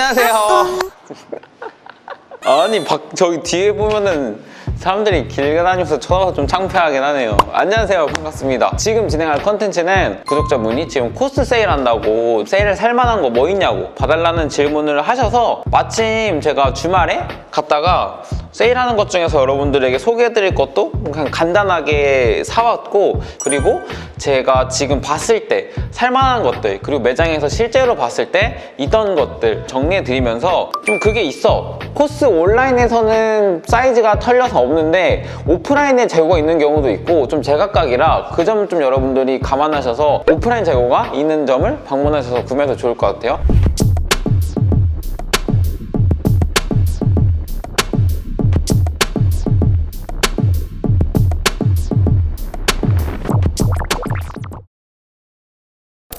안녕하세요. 아니 박 저기 뒤에 보면은 사람들이 길 다니면서 쳐다봐서 좀 창피하긴 하네요. 안녕하세요. 반갑습니다. 지금 진행할 컨텐츠는 구독자분이 지금 코스 세일 한다고 세일을 살만한 거 뭐 있냐고 봐달라는 질문을 하셔서 마침 제가 주말에 갔다가 세일하는 것 중에서 여러분들에게 소개해드릴 것도 그냥 간단하게 사왔고 그리고 제가 지금 봤을 때 살만한 것들 그리고 매장에서 실제로 봤을 때 있던 것들 정리해드리면서 좀 그게 있어. 코스 온라인에서는 사이즈가 털려서 없는데 오프라인에 재고가 있는 경우도 있고 좀 제각각이라 그 점 좀 여러분들이 감안하셔서 오프라인 재고가 있는 점을 방문하셔서 구매해도 좋을 것 같아요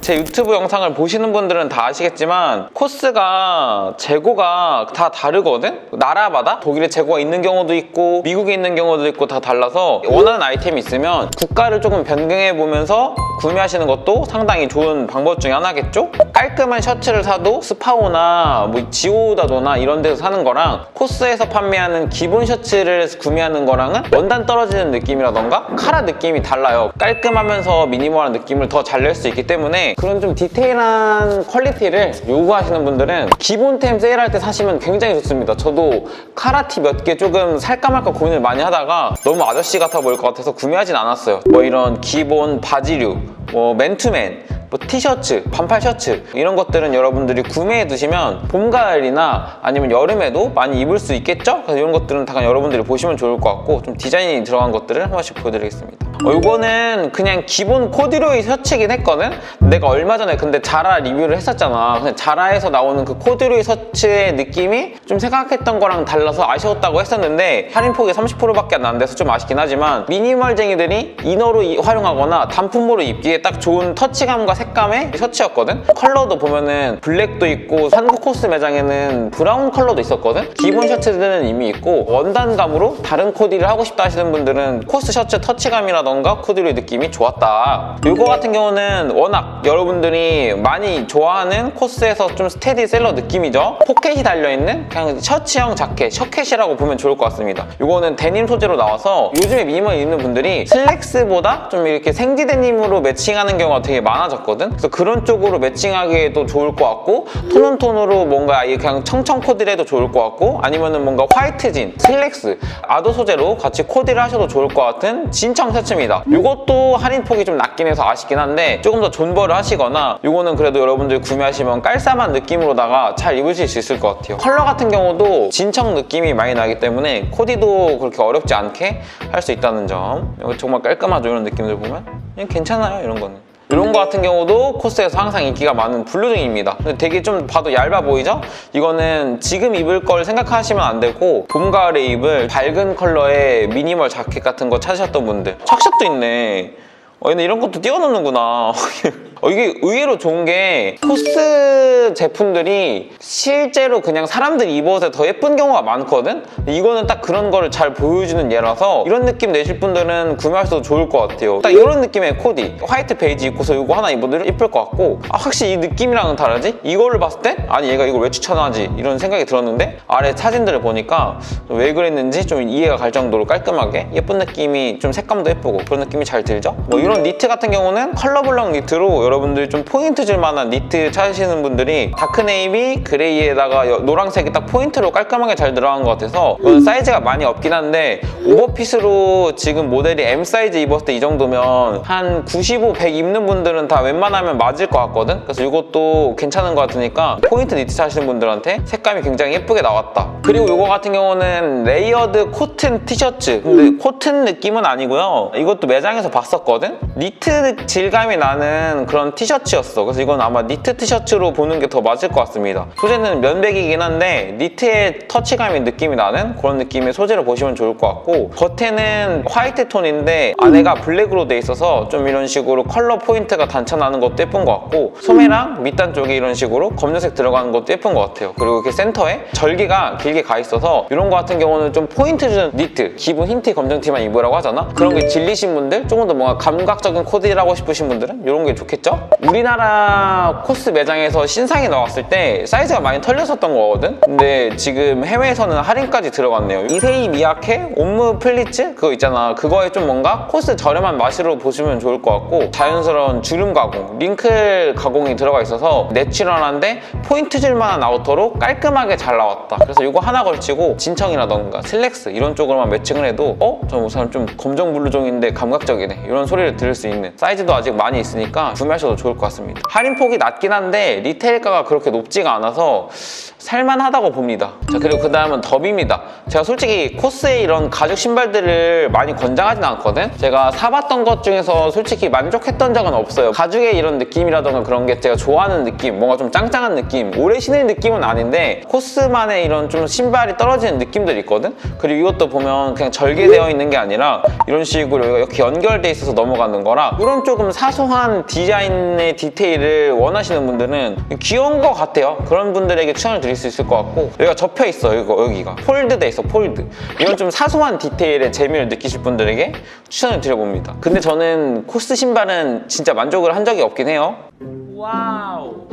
제 유튜브 영상을 보시는 분들은 다 아시겠지만 코스가 재고가 다 다르거든? 나라마다 독일에 재고가 있는 경우도 있고 미국에 있는 경우도 있고 다 달라서 원하는 아이템이 있으면 국가를 조금 변경해 보면서 구매하시는 것도 상당히 좋은 방법 중에 하나겠죠? 깔끔한 셔츠를 사도 스파오나 뭐 지오다도나 이런 데서 사는 거랑 코스에서 판매하는 기본 셔츠를 구매하는 거랑은 원단 떨어지는 느낌이라던가 카라 느낌이 달라요 깔끔하면서 미니멀한 느낌을 더 잘 낼 수 있기 때문에 그런 좀 디테일한 퀄리티를 요구하시는 분들은 기본템 세일할 때 사시면 굉장히 좋습니다. 저도 카라티 몇 개 조금 살까 말까 고민을 많이 하다가 너무 아저씨 같아 보일 것 같아서 구매하진 않았어요. 뭐 이런 기본 바지류 뭐 맨투맨 뭐 티셔츠, 반팔 셔츠 이런 것들은 여러분들이 구매해 두시면 봄, 가을이나 아니면 여름에도 많이 입을 수 있겠죠? 그래서 이런 것들은 다 여러분들이 보시면 좋을 것 같고 좀 디자인이 들어간 것들을 한 번씩 보여드리겠습니다 어, 이거는 그냥 기본 코듀로이 셔츠긴 했거든? 내가 얼마 전에 근데 자라 리뷰를 했었잖아 근데 자라에서 나오는 그 코듀로이 셔츠의 느낌이 좀 생각했던 거랑 달라서 아쉬웠다고 했었는데 할인폭이 30%밖에 안 돼서 좀 아쉽긴 하지만 미니멀쟁이들이 이너로 이- 활용하거나 단품으로 입기에 딱 좋은 터치감과 색감의 셔츠였거든? 컬러도 보면은 블랙도 있고 한국 코스 매장에는 브라운 컬러도 있었거든? 기본 셔츠들은 이미 있고 원단감으로 다른 코디를 하고 싶다 하시는 분들은 코스 셔츠 터치감이라던가 코디의 느낌이 좋았다. 이거 같은 경우는 워낙 여러분들이 많이 좋아하는 코스에서 좀 스테디셀러 느낌이죠? 포켓이 달려있는 그냥 셔츠형 자켓, 셔켓이라고 보면 좋을 것 같습니다. 이거는 데님 소재로 나와서 요즘에 미니멀 입는 분들이 슬랙스보다 좀 이렇게 생지 데님으로 매 칭하는 경우가 되게 많아졌거든? 그래서 그런 쪽으로 매칭하기에도 좋을 것 같고 톤온 톤으로 뭔가 그냥 청청 코디를 해도 좋을 것 같고 아니면은 뭔가 화이트 진, 슬랙스, 아도 소재로 같이 코디를 하셔도 좋을 것 같은 진청 셔츠입니다. 이것도 할인폭이 좀 낮긴 해서 아쉽긴 한데 조금 더 존버를 하시거나 이거는 그래도 여러분들 구매하시면 깔쌈한 느낌으로다가 잘 입으실 수 있을 것 같아요. 컬러 같은 경우도 진청 느낌이 많이 나기 때문에 코디도 그렇게 어렵지 않게 할 수 있다는 점 정말 깔끔하죠 이런 느낌들 보면 괜찮아요 이런 거는 이런 거 같은 경우도 코스에서 항상 인기가 많은 블루등입니다. 근데 되게 좀 봐도 얇아 보이죠? 이거는 지금 입을 걸 생각하시면 안 되고 봄, 가을에 입을 밝은 컬러의 미니멀 자켓 같은 거 찾으셨던 분들 착샷도 있네. 어, 근데 이런 것도 띄워놓는구나. 어, 이게 의외로 좋은 게 코스 제품들이 실제로 그냥 사람들이 입어서 더 예쁜 경우가 많거든? 이거는 딱 그런 거를 잘 보여주는 예라서 이런 느낌 내실 분들은 구매하셔도 좋을 것 같아요. 딱 이런 느낌의 코디. 화이트 베이지 입고서 이거 하나 입어도 예쁠 것 같고 아, 확실히 이 느낌이랑은 다르지? 이거를 봤을 때 아니 얘가 이걸 왜 추천하지? 이런 생각이 들었는데 아래 사진들을 보니까 왜 그랬는지 좀 이해가 갈 정도로 깔끔하게 예쁜 느낌이 좀 색감도 예쁘고 그런 느낌이 잘 들죠? 뭐 이런 니트 같은 경우는 컬러블럭 니트로 여러분들이 좀 포인트 줄 만한 니트 찾으시는 분들이 다크네이비 그레이에다가 여- 노란색이 딱 포인트로 깔끔하게 잘 들어간 것 같아서 이건 사이즈가 많이 없긴 한데 오버핏으로 지금 모델이 M 사이즈 입었을 때 이 정도면 한 95, 100 입는 분들은 다 웬만하면 맞을 것 같거든? 그래서 이것도 괜찮은 것 같으니까 포인트 니트 찾으시는 분들한테 색감이 굉장히 예쁘게 나왔다. 그리고 이거 같은 경우는 레이어드 코튼 티셔츠. 근데 코튼 느낌은 아니고요. 이것도 매장에서 봤었거든? 니트 질감이 나는 그런 티셔츠였어. 그래서 이건 아마 니트 티셔츠로 보는 게 더 맞을 것 같습니다. 소재는 면백이긴 한데 니트의 터치감이 느낌이 나는 그런 느낌의 소재로 보시면 좋을 것 같고 겉에는 화이트 톤인데 안에가 블랙으로 돼 있어서 좀 이런 식으로 컬러 포인트가 단차 나는 것도 예쁜 것 같고 소매랑 밑단 쪽에 이런 식으로 검정색 들어가는 것도 예쁜 것 같아요. 그리고 이렇게 센터에 절개가 길게 가 있어서 이런 거 같은 경우는 좀 포인트 주는 니트 기본 흰티 검정 티만 입으라고 하잖아. 그런 게 질리신 분들 조금 더 뭔가 감각 감각적인 코디를 하고 싶으신 분들은 이런 게 좋겠죠? 우리나라 코스 매장에서 신상이 나왔을 때 사이즈가 많이 털렸었던 거거든? 근데 지금 해외에서는 할인까지 들어갔네요. 이세이 미야케 옴므 플리츠 그거 있잖아. 그거에 좀 뭔가 코스 저렴한 맛으로 보시면 좋을 것 같고 자연스러운 주름 가공, 링클 가공이 들어가 있어서 내추럴한데 포인트 줄만한 아우터로 깔끔하게 잘 나왔다. 그래서 이거 하나 걸치고 진청이라던가 슬랙스 이런 쪽으로만 매칭을 해도 어? 저 우선 좀 검정 블루종인데 감각적이네. 이런 소리를 들을 수 있는 사이즈도 아직 많이 있으니까 구매하셔도 좋을 것 같습니다. 할인폭이 낮긴 한데 리테일가가 그렇게 높지가 않아서 살만하다고 봅니다. 자 그리고 그 다음은 더비입니다. 제가 솔직히 코스에 이런 가죽 신발들을 많이 권장하진 않거든. 제가 사봤던 것 중에서 솔직히 만족했던 적은 없어요. 가죽의 이런 느낌이라던가 그런 게 제가 좋아하는 느낌, 뭔가 좀 짱짱한 느낌, 오래 신을 느낌은 아닌데 코스만의 이런 좀 신발이 떨어지는 느낌들이 있거든. 그리고 이것도 보면 그냥 절개되어 있는 게 아니라 이런 식으로 이렇게 연결돼 있어서 넘어가는 거라 이런 조금 사소한 디자인의 디테일을 원하시는 분들은 귀여운 것 같아요. 그런 분들에게 추천을 드릴 수 있을 것 같고 여기가 접혀 있어 이거 여기가 폴드돼 있어 폴드 이런 좀 사소한 디테일의 재미를 느끼실 분들에게 추천을 드려봅니다. 근데 저는 코스 신발은 진짜 만족을 한 적이 없긴 해요. 와우.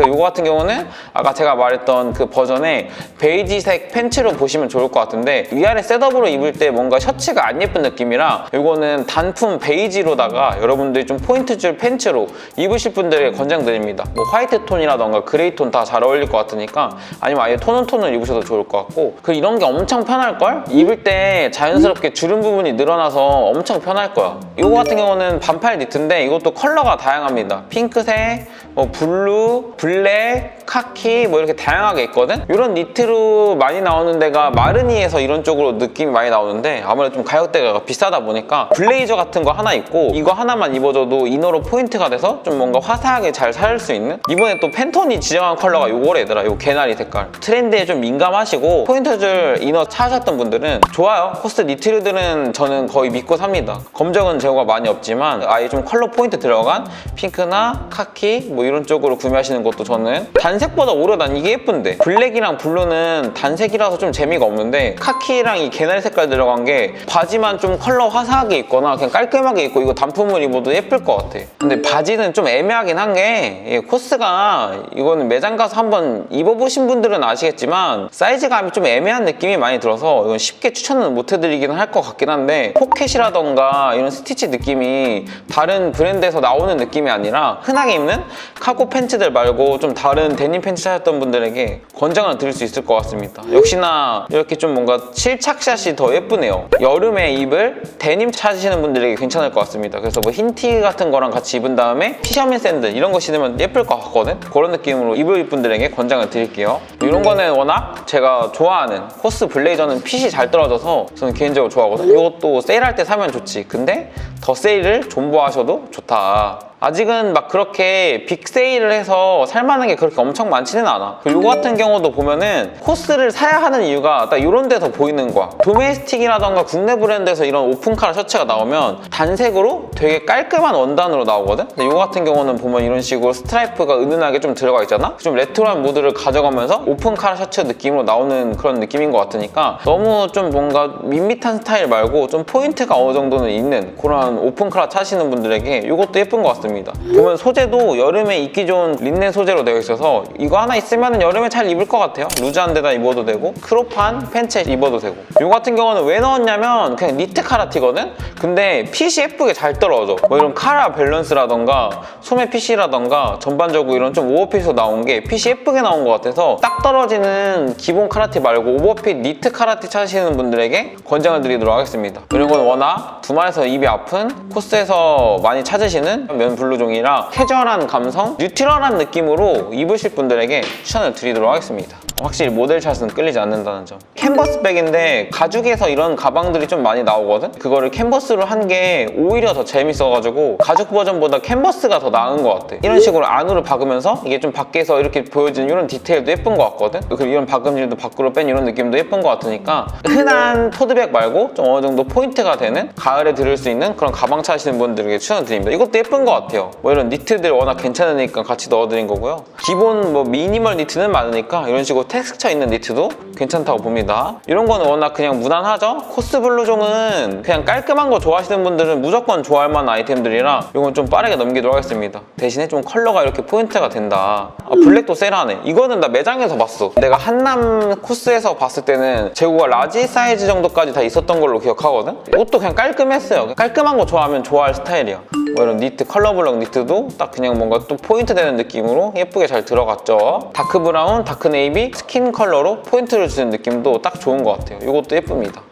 그 요거 같은 경우는 아까 제가 말했던 그 버전의 베이지색 팬츠로 보시면 좋을 것 같은데 위아래 셋업으로 입을 때 뭔가 셔츠가 안 예쁜 느낌이라 요거는 단품 베이지로다가 여러분들이 좀 포인트 줄 팬츠로 입으실 분들에게 권장드립니다. 뭐 화이트 톤이라던가 그레이 톤 다 잘 어울릴 것 같으니까 아니면 아예 톤온 톤을 입으셔도 좋을 것 같고 그 이런 게 엄청 편할걸? 입을 때 자연스럽게 주름 부분이 늘어나서 엄청 편할 거야. 이거 같은 경우는 반팔 니트인데 이것도 컬러가 다양합니다. 핑크색, 뭐 블루, 블 랙, 카키 뭐 이렇게 다양하게 있거든? 이런 니트로 많이 나오는 데가 마르니에서 이런 쪽으로 느낌이 많이 나오는데 아무래도 좀 가격대가 비싸다 보니까 블레이저 같은 거 하나 있고 이거 하나만 입어줘도 이너로 포인트가 돼서 좀 뭔가 화사하게 잘 살 수 있는? 이번에 또 팬톤이 지정한 컬러가 요거래 얘들아 요 개나리 색깔. 트렌드에 좀 민감하시고 포인트 줄 이너 찾으셨던 분들은 좋아요. 코스 니트류들은 저는 거의 믿고 삽니다. 검정은 재고가 많이 없지만 아예 좀 컬러 포인트 들어간 핑크나 카키 뭐 이런 쪽으로 구매하시는 것도 저는 단색보다 오히려 난 이게 예쁜데. 블랙이랑 블루는 단색이라서 좀 재미가 없는데 카키랑 이 개나리 색깔 들어간 게 바지만 좀 컬러 화사하게 입거나 그냥 깔끔하게 입고 이거 단품을 입어도 예쁠 것 같아. 근데 바지는 좀 애매하긴 한 게 코스가 이거는 매장 가서 한번 입어보신 분들은 아시겠지만 사이즈감이 좀 애매한 느낌이 많이 들어서 이건 쉽게 추천은 못 해드리기는 할 것 같긴 한데 포켓이라던가 이런 스티치 느낌이 다른 브랜드에서 나오는 느낌이 아니라 흔하게 입는 카고 팬츠들 말고 좀 다른 데님 팬츠 찾았던 분들에게 권장을 드릴 수 있을 것 같습니다. 역시나 이렇게 좀 뭔가 실착샷이 더 예쁘네요. 여름에 입을 데님 찾으시는 분들에게 괜찮을 것 같습니다. 그래서 뭐 흰 티 같은 거랑 같이 입은 다음에 피셔맨 샌들 이런 거 신으면 예쁠 것 같거든? 그런 느낌으로 입을 분들에게 권장을 드릴게요. 이런 거는 워낙 제가 좋아하는 코스 블레이저는 핏이 잘 떨어져서 저는 개인적으로 좋아하거든. 이것도 세일할 때 사면 좋지. 근데 더 세일을 존버하셔도 좋다. 아직은 막 그렇게 빅 세일을 해서 살만한 게 그렇게 엄청 많지는 않아. 이거 같은 경우도 보면은 코스를 사야 하는 이유가 딱 이런 데서 보이는 거야. 도메스틱이라던가 국내 브랜드에서 이런 오픈카라 셔츠가 나오면 단색으로 되게 깔끔한 원단으로 나오거든? 근데 이거 같은 경우는 보면 이런 식으로 스트라이프가 은은하게 좀 들어가 있잖아? 좀 레트로한 무드를 가져가면서 오픈카라 셔츠 느낌으로 나오는 그런 느낌인 것 같으니까 너무 좀 뭔가 밋밋한 스타일 말고 좀 포인트가 어느 정도는 있는 그런 오픈카라 차시는 분들에게 이것도 예쁜 것 같습니다. 보면 소재도 여름에 입기 좋은 린넨 소재로 되어 있어서 이거 하나 있으면 여름에 잘 입을 것 같아요. 루즈한 데다 입어도 되고 크롭한 팬츠에 입어도 되고 이거 같은 경우는 왜 넣었냐면 그냥 니트 카라티거든? 근데 핏이 예쁘게 잘 떨어져. 뭐 이런 카라 밸런스라던가 소매 핏이라던가 전반적으로 이런 좀 오버핏으로 나온 게 핏이 예쁘게 나온 것 같아서 딱 떨어지는 기본 카라티 말고 오버핏 니트 카라티 찾으시는 분들에게 권장을 드리도록 하겠습니다. 이런 건 워낙 두말에서 입이 아픈 코스에서 많이 찾으시는 면 블루종이라 캐주얼한 감성, 뉴트럴한 느낌으로 입으실 분들에게 추천을 드리도록 하겠습니다. 확실히 모델 샷은 끌리지 않는다는 점. 캔버스 백인데 가죽에서 이런 가방들이 좀 많이 나오거든? 그거를 캔버스로 한 게 오히려 더 재밌어가지고 가죽 버전보다 캔버스가 더 나은 것 같아. 이런 식으로 안으로 박으면서 이게 좀 밖에서 이렇게 보여지는 이런 디테일도 예쁜 것 같거든? 그리고 이런 박음질도 밖으로 뺀 이런 느낌도 예쁜 것 같으니까 흔한 토드백 말고 좀 어느 정도 포인트가 되는 가을에 들을 수 있는 그런 가방 찾으시는 분들에게 추천드립니다. 이것도 예쁜 것 같아요. 뭐 이런 니트들 워낙 괜찮으니까 같이 넣어드린 거고요. 기본 뭐 미니멀 니트는 많으니까 이런 식으로 텍스처 있는 니트도 괜찮다고 봅니다. 이런 거는 워낙 그냥 무난하죠? 코스 블루종은 그냥 깔끔한 거 좋아하시는 분들은 무조건 좋아할 만한 아이템들이라 이건 좀 빠르게 넘기도록 하겠습니다. 대신에 좀 컬러가 이렇게 포인트가 된다. 아, 블랙도 셀하네. 이거는 나 매장에서 봤어. 내가 한남 코스에서 봤을 때는 재고가 라지 사이즈 정도까지 다 있었던 걸로 기억하거든? 이것도 그냥 깔끔했어요. 깔끔한 거 좋아하면 좋아할 스타일이야. 뭐 이런 니트, 컬러 블럭 니트도 딱 그냥 뭔가 또 포인트 되는 느낌으로 예쁘게 잘 들어갔죠. 다크 브라운, 다크 네이비, 스킨 컬러로 포인트를 주는 느낌도 딱 좋은 것 같아요. 이것도 예쁩니다.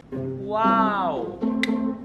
와우.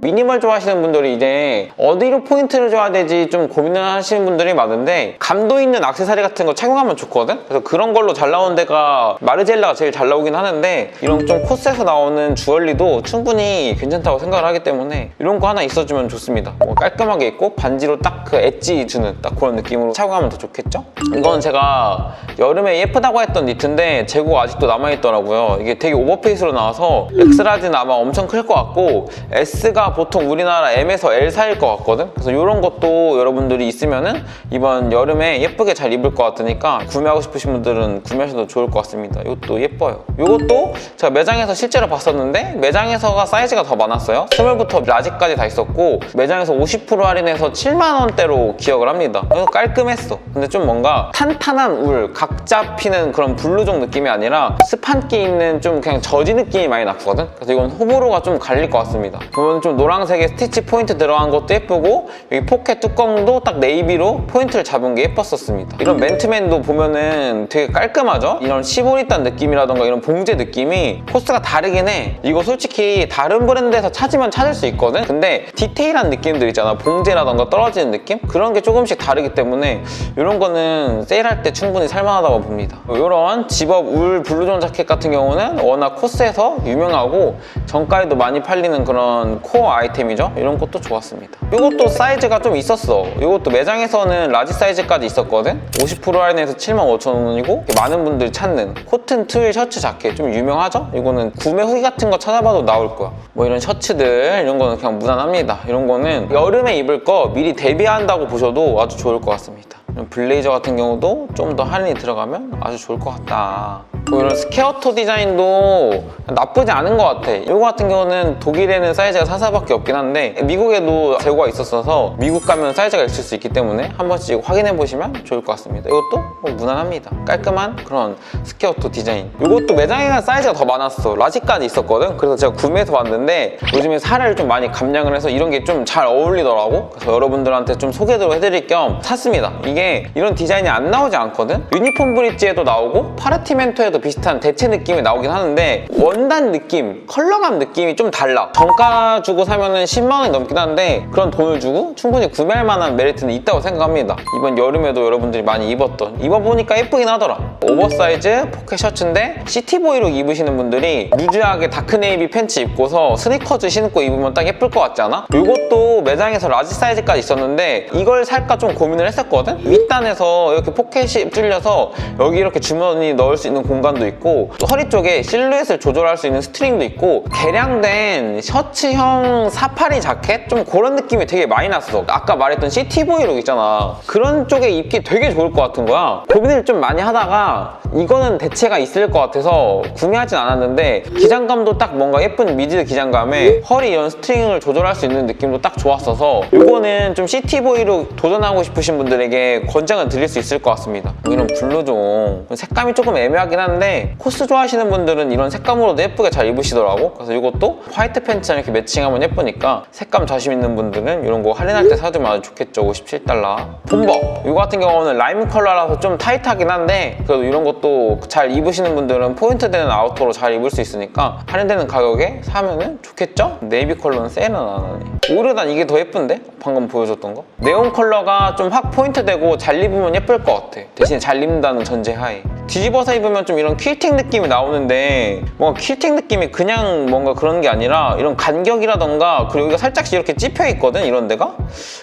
미니멀 좋아하시는 분들이 이제 어디로 포인트를 줘야 되지 좀 고민을 하시는 분들이 많은데 감도 있는 액세서리 같은 거 착용하면 좋거든? 그래서 그런 걸로 잘 나오는 데가 마르젤라가 제일 잘 나오긴 하는데 이런 좀 코스에서 나오는 주얼리도 충분히 괜찮다고 생각을 하기 때문에 이런 거 하나 있어주면 좋습니다. 뭐 깔끔하게 있고 반지로 딱 그 엣지 주는 딱 그런 느낌으로 착용하면 더 좋겠죠? 이건 제가 여름에 예쁘다고 했던 니트인데 재고가 아직도 남아있더라고요. 이게 되게 오버페이스로 나와서 엑스라지는 아마 엄청 클 것 같고 S가 보통 우리나라 M에서 L 사이일 것 같거든? 그래서 이런 것도 여러분들이 있으면은 이번 여름에 예쁘게 잘 입을 것 같으니까 구매하고 싶으신 분들은 구매하셔도 좋을 것 같습니다. 이것도 예뻐요. 이것도 제가 매장에서 실제로 봤었는데 매장에서가 사이즈가 더 많았어요. 스몰부터 라지까지 다 있었고 매장에서 50% 할인해서 7만 원대로 기억을 합니다. 그래서 깔끔했어. 근데 좀 뭔가 탄탄한 울, 각 잡히는 그런 블루종 느낌이 아니라 스판기 있는 좀 그냥 저지 느낌이 많이 났거든? 그래서 이건 호불호가 좀 갈릴 것 같습니다. 보면 좀 노란색에 스티치 포인트 들어간 것도 예쁘고 여기 포켓 뚜껑도 딱 네이비로 포인트를 잡은 게 예뻤었습니다. 이런 맨투맨도 보면은 되게 깔끔하죠? 이런 시보리탄 느낌이라던가 이런 봉제 느낌이 코스가 다르긴 해. 이거 솔직히 다른 브랜드에서 찾으면 찾을 수 있거든? 근데 디테일한 느낌들 있잖아. 봉제라던가 떨어지는 느낌? 그런 게 조금씩 다르기 때문에 이런 거는 세일할 때 충분히 살만하다고 봅니다. 이런 집업 울 블루존 자켓 같은 경우는 워낙 코스에서 유명하고 정가에도 많이 팔리는 그런 코어 아이템이죠. 이런 것도 좋았습니다. 이것도 사이즈가 좀 있었어. 이것도 매장에서는 라지 사이즈까지 있었거든? 50% 할인해서 75,000원이고 많은 분들이 찾는 코튼 트윌 셔츠 자켓 좀 유명하죠? 이거는 구매 후기 같은 거 찾아봐도 나올 거야. 뭐 이런 셔츠들 이런 거는 그냥 무난합니다. 이런 거는 여름에 입을 거 미리 대비한다고 보셔도 아주 좋을 것 같습니다. 블레이저 같은 경우도 좀 더 할인이 들어가면 아주 좋을 것 같다. 뭐 이런 스케어토 디자인도 나쁘지 않은 것 같아. 이거 같은 경우는 독일에는 사이즈가 44밖에 없긴 한데 미국에도 재고가 있었어서 미국 가면 사이즈가 있을 수 있기 때문에 한 번씩 확인해 보시면 좋을 것 같습니다. 이것도 뭐 무난합니다. 깔끔한 그런 스케어토 디자인. 이것도 매장에 간 사이즈가 더 많았어. 라지까지 있었거든. 그래서 제가 구매해서 봤는데 요즘에 살을 좀 많이 감량을 해서 이런 게 좀 잘 어울리더라고. 그래서 여러분들한테 좀 소개도 해드릴 겸 샀습니다. 이게 이런 디자인이 안 나오지 않거든. 유니폼 브릿지에도 나오고 파르티멘토에도 비슷한 대체 느낌이 나오긴 하는데 원단 느낌, 컬러감 느낌이 좀 달라. 정가 주고 사면은 10만 원이 넘긴 한데 그런 돈을 주고 충분히 구매할 만한 메리트는 있다고 생각합니다. 이번 여름에도 여러분들이 많이 입었던 입어보니까 예쁘긴 하더라. 오버사이즈 포켓 셔츠인데 시티보이로 입으시는 분들이 루즈하게 다크네이비 팬츠 입고서 스니커즈 신고 입으면 딱 예쁠 것 같지 않아? 이것도 매장에서 라지 사이즈까지 있었는데 이걸 살까 좀 고민을 했었거든? 윗단에서 이렇게 포켓이 뚫려서 여기 이렇게 주머니 넣을 수 있는 공간 도 있고 또 허리 쪽에 실루엣을 조절할 수 있는 스트링도 있고 개량된 셔츠형 사파리 자켓? 좀 그런 느낌이 되게 많이 났어. 아까 말했던 시티보이 룩 있잖아. 그런 쪽에 입기 되게 좋을 것 같은 거야. 고민을 좀 많이 하다가 이거는 대체가 있을 것 같아서 구매하진 않았는데 기장감도 딱 뭔가 예쁜 미드 기장감에 허리 이런 스트링을 조절할 수 있는 느낌도 딱 좋았어서 이거는 좀 시티보이로 도전하고 싶으신 분들에게 권장을 드릴 수 있을 것 같습니다. 이런 블루종 색감이 조금 애매하긴 한데 코스 좋아하시는 분들은 이런 색감으로도 예쁘게 잘 입으시더라고. 그래서 이것도 화이트 팬츠랑 이렇게 매칭하면 예쁘니까 색감 자신 있는 분들은 이런 거 할인할 때 사주면 아주 좋겠죠. 57달러. 본버. 이거 같은 경우는 라임 컬러라서 좀 타이트하긴 한데 그래도 이런 것도 잘 입으시는 분들은 포인트 되는 아우터로 잘 입을 수 있으니까 할인되는 가격에 사면은 좋겠죠? 네이비 컬러는 세일은 안 오히려 난 이게 더 예쁜데? 방금 보여줬던 거? 네온 컬러가 좀 확 포인트 되고 잘 입으면 예쁠 것 같아. 대신 잘 입는다는 전제 하에 뒤집어서 입으면 좀 이런 퀼팅 느낌이 나오는데 뭔가 퀼팅 느낌이 그냥 뭔가 그런 게 아니라 이런 간격이라던가 그리고 여기가 살짝씩 이렇게 찝혀 있거든 이런 데가?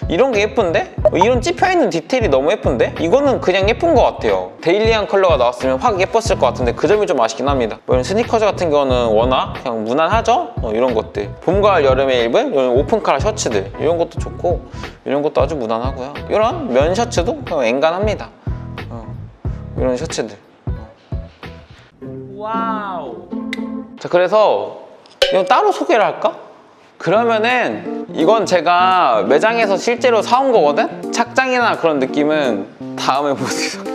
이런 게 예쁜데? 어, 이런 찝혀 있는 디테일이 너무 예쁜데? 이거는 그냥 예쁜 것 같아요. 데일리한 컬러가 나왔으면 확 예뻤을 것 같은데 그 점이 좀 아쉽긴 합니다. 뭐 이런 스니커즈 같은 경우는 워낙 그냥 무난하죠? 어, 이런 것들. 봄, 가을, 여름에 입은 이런 오픈 카라 셔츠들. 이런 것도 좋고 이런 것도 아주 무난하고요. 이런 면 셔츠도 그냥 앵간합니다. 어, 이런 셔츠들 와우. 자 그래서 이건 따로 소개를 할까? 그러면은 이건 제가 매장에서 실제로 사온 거거든? 착장이나 그런 느낌은 다음에 할게.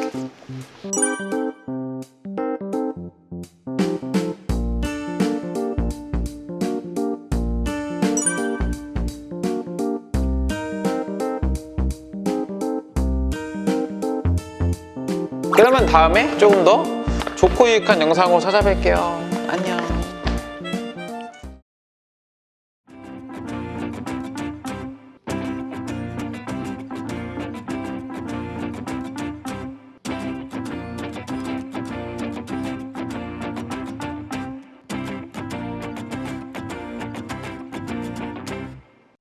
그러면 다음에 조금 더 좋고 유익한 영상으로 찾아뵐게요.